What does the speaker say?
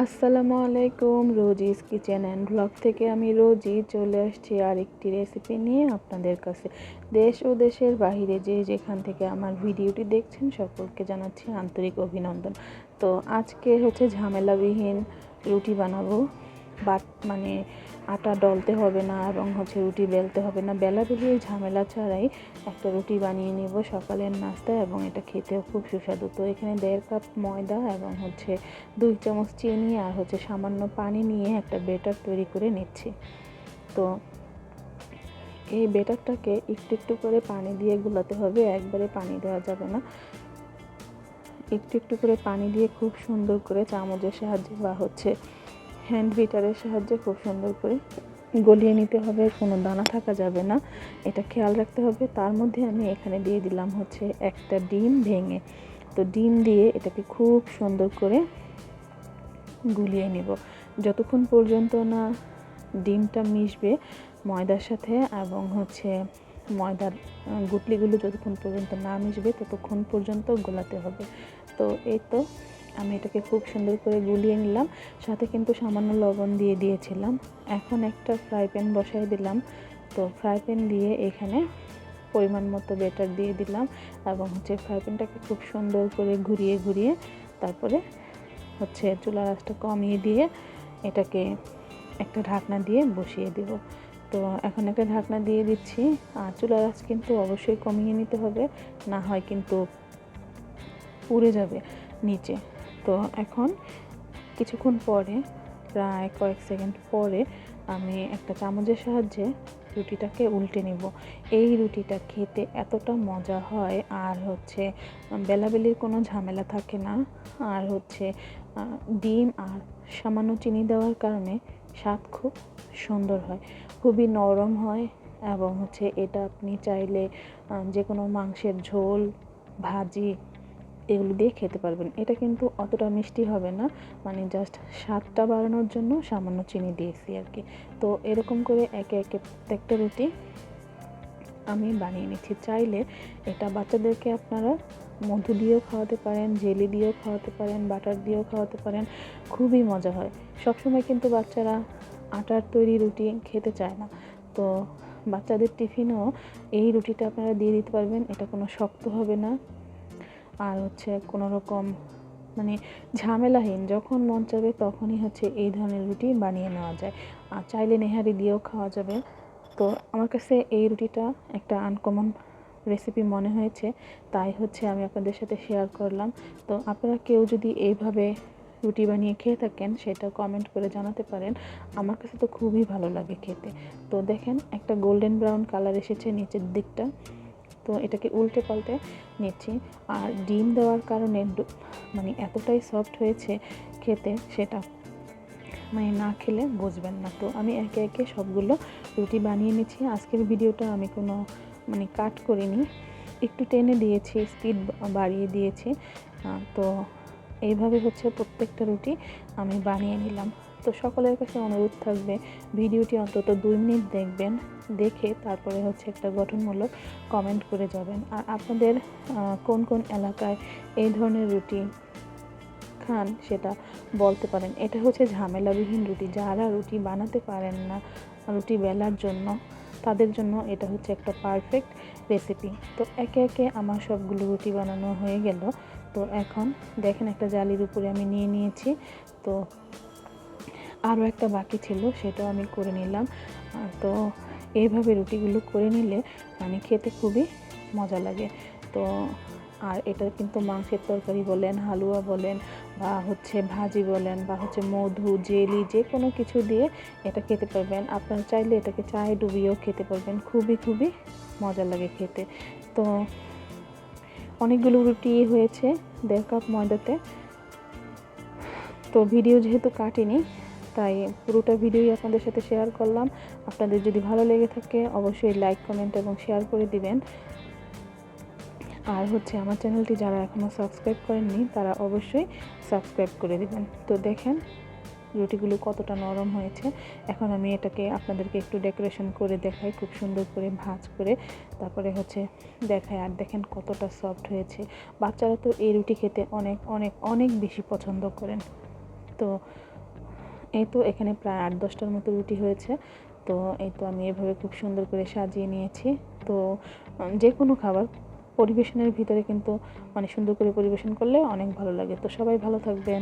আসসালামু আলাইকুম, Rosie's kitchen and blog থেকে আমি রোজি চলে আসছি আর একটি রেসিপি নিয়ে আপনাদের কাছে। দেশ ও দেশের বাহিরে যে যেখান থেকে আমার ভিডিওটি দেখছেন, সকলকে জানাচ্ছি আন্তরিক অভিনন্দন। তো আজকে হচ্ছে ঝামেলাবিহীন রুটি বানাবো। বাট মানে আটা ডলতে হবে না এবং হচ্ছে রুটি বেলতে হবে না। বেলা বেলিয়ে ঝামেলা ছাড়াই একটা রুটি বানিয়ে নেব সকালের নাস্তা এবং এটা খেতেও খুব সুস্বাদু। তো এখানে দেড় কাপ ময়দা এবং হচ্ছে দুই চামচ চিনি আর হচ্ছে সামান্য পানি নিয়ে একটা বেটার তৈরি করে নিচ্ছি। তো এই বেটারটাকে একটু একটু করে পানি দিয়ে গুলাতে হবে, একবারে পানি দেওয়া যাবে না। একটু একটু করে পানি দিয়ে খুব সুন্দর করে চামচের সাহায্যে বা হচ্ছে হ্যান্ড বিটারের সাহায্যে খুব সুন্দর করে গলিয়ে নিতে হবে, কোনো দানা থাকা যাবে না। এটা খেয়াল রাখতে হবে। তার মধ্যে আমি এখানে দিয়ে দিলাম হচ্ছে একটা ডিম ভেঙে। তো ডিম দিয়ে এটাকে খুব সুন্দর করে গুলিয়ে নিব। যতক্ষণ পর্যন্ত না ডিমটা মিশবে ময়দার সাথে এবং হচ্ছে ময়দার গুটলিগুলো যতক্ষণ পর্যন্ত না মিশবে ততক্ষণ পর্যন্ত গোলাতে হবে। তো এই তো আমি এটাকে খুব সুন্দর করে গুলিয়ে নিলাম, সাথে কিন্তু সামান্য লবণ দিয়ে দিয়েছিলাম। এখন একটা ফ্রাই প্যান বসাই দিলাম। তো ফ্রাই প্যান দিয়ে এখানে পরিমাণ মতো বেটার দিয়ে দিলাম এবং হচ্ছে ফ্রাই প্যানটাকে খুব সুন্দর করে ঘুরিয়ে ঘুরিয়ে তারপরে হচ্ছে চুলা রাসটা কমিয়ে দিয়ে এটাকে একটা ঢাকনা দিয়ে বসিয়ে দেব। তো এখন একটা ঢাকনা দিয়ে দিচ্ছি। আর চুলা রাস কিন্তু অবশ্যই কমিয়ে নিতে হবে, না হয় কিন্তু পুড়ে যাবে নিচে। তো এখন কিছুক্ষণ পরে, প্রায় কয়েক সেকেন্ড পরে আমি একটা চামচের সাহায্যে রুটিটাকে উল্টে নিব। এই রুটিটা খেতে এতটা মজা হয়, আর হচ্ছে বেলাবেলির কোনো ঝামেলা থাকে না। আর হচ্ছে ডিম আর সামান্য চিনি দেওয়ার কারণে স্বাদ খুব সুন্দর হয়, খুবই নরম হয় এবং হচ্ছে এটা আপনি চাইলে যে কোনো মাংসের ঝোল, ভাজি এগুলো দিয়ে খেতে পারবেন। এটা কিন্তু অতটা মিষ্টি হবে না। মানে জাস্ট স্বাদটা বাড়ানোর জন্য সামান্য চিনি দিয়েছি আর কি। তো এরকম করে একে একে প্রত্যেকটা রুটি আমি বানিয়ে নিচ্ছি। চাইলে এটা বাচ্চাদেরকে আপনারা মধু দিয়েও খাওয়াতে পারেন, জেলি দিয়েও খাওয়াতে পারেন, বাটার দিয়েও খাওয়াতে পারেন। খুবই মজা হয়। সবসময় কিন্তু বাচ্চারা আটার তৈরি রুটি খেতে চায় না। তো বাচ্চাদের টিফিনেও এই রুটিটা আপনারা দিয়ে দিতে পারবেন। এটা কোনো শক্ত হবে না। আর হচ্ছে কোনো রকম মানে ঝামেলাহীন, যখন মন চাবে তখনই হচ্ছে এই ধরনের রুটি বানিয়ে নেওয়া যায়। আর চাইলে নেহারি দিয়েও খাওয়া যাবে। তো আমার কাছে এই রুটিটা একটা আনকমন রেসিপি মনে হয়েছে, তাই হচ্ছে আমি আপনাদের সাথে শেয়ার করলাম। তো আপনারা কেউ যদি এইভাবে রুটি বানিয়ে খেয়ে থাকেন, সেটা কমেন্ট করে জানাতে পারেন। আমার কাছে তো খুবই ভালো লাগে খেতে। তো দেখেন একটা গোল্ডেন ব্রাউন কালার এসেছে নিচের দিকটা। তো এটাকে উল্টে পাল্টে নিচ্ছি। আর ডিম দেওয়ার কারণে মানে এতটাই সফট হয়েছে খেতে সেটা মানে না খেলে বুঝবেন না। তো আমি একে একে সবগুলো রুটি বানিয়ে নিচ্ছি। আজকের ভিডিওটা আমি কোনো মানে কাট করিনি। একটু টেনে দিয়েছি স্পিড বাড়িয়ে দিয়েছি। তো এইভাবে হচ্ছে প্রত্যেকটা রুটি আমি বানিয়ে নিলাম। তো সকলের কাছে অনুরোধ থাকবে, ভিডিওটি অন্তত দুই মিনিট দেখবেন, দেখে তারপরে হচ্ছে একটা গঠনমূলক কমেন্ট করে যাবেন। আর আপনাদের কোন কোন এলাকায় এই ধরনের রুটি খান সেটা বলতে পারেন। এটা হচ্ছে ঝামেলাবিহীন রুটি। যারা রুটি বানাতে পারেন না, রুটি বেলার জন্য, তাদের জন্য এটা হচ্ছে একটা পারফেক্ট রেসিপি তো একে একে আমার সবগুলো রুটি বানানো হয়ে গেল। তো এখন দেখেন একটা জালির উপরে আমি নিয়ে নিয়েছি। তো আরও একটা বাকি ছিল, সেটাও আমি করে নিলাম। তো এইভাবে রুটিগুলো করে নিলে মানে খেতে খুবই মজা লাগে। তো আর এটা কিন্তু মাংসের তরকারি বলেন, হালুয়া বলেন, বা হচ্ছে ভাজি বলেন, বা হচ্ছে মধু, জেলি, যে কোনো কিছু দিয়ে এটা খেতে পারবেন। আপনারা চাইলে এটাকে চায়ে ডুবিয়েও খেতে পারবেন। খুবই খুবই মজা লাগে খেতে। তো অনেকগুলো রুটি হয়েছে দেড় কাপ ময়দাতে। তো ভিডিও যেহেতু কাটিনি তাই পুরোটা ভিডিওই আপনাদের সাথে শেয়ার করলাম। আপনাদের যদি ভালো লেগে থাকে, অবশ্যই লাইক, কমেন্ট এবং শেয়ার করে দিবেন। আর হচ্ছে আমার চ্যানেলটি যারা এখনও সাবস্ক্রাইব করেননি, তারা অবশ্যই সাবস্ক্রাইব করে দিবেন। তো দেখেন, রুটিগুলো কতটা নরম হয়েছে। এখন আমি এটাকে আপনাদেরকে একটু ডেকোরেশন করে দেখাই, খুব সুন্দর করে ভাজ করে। তারপরে হচ্ছে দেখাই, আর দেখেন কতটা সফট হয়েছে। বাচ্চারা তো এই রুটি খেতে অনেক অনেক অনেক বেশি পছন্দ করেন। তো এই তো এখানে প্রায় আট দশটার মতো রুটি হয়েছে। তো এই তো আমি এভাবে খুব সুন্দর করে সাজিয়ে নিয়েছি। তো যে কোনো খাবার পরিবেশনের ভিতরে কিন্তু মানে সুন্দর করে পরিবেশন করলে অনেক ভালো লাগে। তো সবাই ভালো থাকবেন।